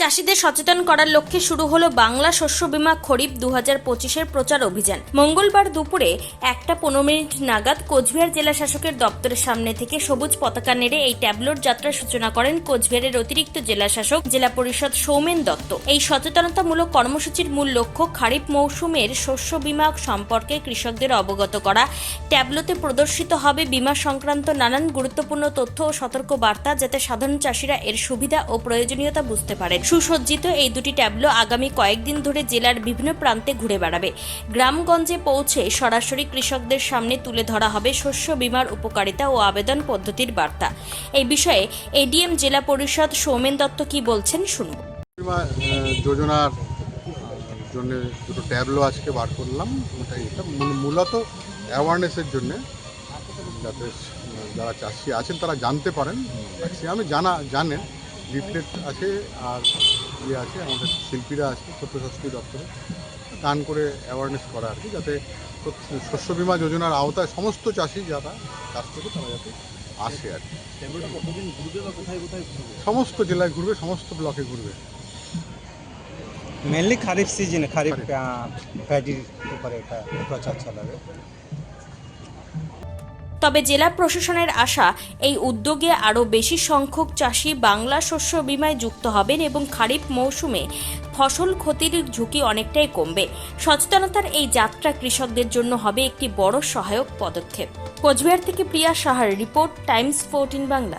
চাষিদের সচেতন করার লক্ষ্যে শুরু হলো বাংলা শস্য বীমা খরিফ দু হাজার পঁচিশের প্রচার অভিযান। মঙ্গলবার দুপুরে একটা পনেরো মিনিট নাগাদ কোচবিহার জেলা শাসকের দপ্তরের সামনে থেকে সবুজ পতাকা নেড়ে এই ট্যাবলোর যাত্রার সূচনা করেন কোচবিহারের অতিরিক্ত জেলা শাসক, জেলা পরিষদ সৌমেন দত্ত। এই সচেতনতামূলক কর্মসূচির মূল লক্ষ্য খারিফ মৌসুমের শস্য বীমা সম্পর্কে কৃষকদের অবগত করা। ট্যাবলোতে প্রদর্শিত হবে বীমা সংক্রান্ত নানান গুরুত্বপূর্ণ তথ্য ও সতর্ক বার্তা যাতে সাধারণ চাষিরা এর সুবিধা ও প্রয়োজনীয়তা বুঝতে পারেন। সুসজ্জিত এই দুটি ট্যাবলো আগামী কয়েকদিন ধরে জেলার বিভিন্ন প্রান্তে ঘুরে বেড়াবে। গ্রামগঞ্জে পৌঁছে সরাসরি কৃষকদের সামনে তুলে ধরা হবে শস্য বিমার উপকারিতা ও আবেদন পদ্ধতির বার্তা। এই বিষয়ে এডিএম জেলা পরিষদ সৌমেন দত্ত কি বলছেন শুনুন। যোজনার জন্য দুটো ট্যাবলো আজকে বার করলাম। ওটা এটা মূলত অ্যাওয়ারনেসের জন্য। যাতে যারা চাষি আছেন তারা জানতে পারেন। ম্যাক্সিমামে জানা, জানেন। লিফলেট আছে আর ইয়ে আছে আমাদের শিল্পীরা আছে সত্যশাস্ত্রী দপ্তরে। গান করে অ্যাওয়ারনেস করা আর কি যাতে শস্য- বীমা যোজনার আওতায় সমস্ত চাষি যারা চাষ করে তারা যাতে আসে আর কি। সমস্ত জেলায় ঘুরবে সমস্ত ব্লকে ঘুরবে। মেনলি খারিফ সিজনে খারিফ ভ্যারাইটির উপরে এটা প্রচার চালাবে। তবে জেলা প্রশাসনের আশা, এই উদ্যোগে আরও বেশি সংখ্যক চাষি বাংলা শস্য বিমায় যুক্ত হবেন এবং খারিফ মৌসুমে ফসল ক্ষতির ঝুঁকি অনেকটাই কমবে। সচেতনতার এই যাত্রা কৃষকদের জন্য হবে একটি বড় সহায়ক পদক্ষেপ। কোচবিহার থেকে প্রিয়া সাহার রিপোর্ট, টাইমস ফোরটিন বাংলা।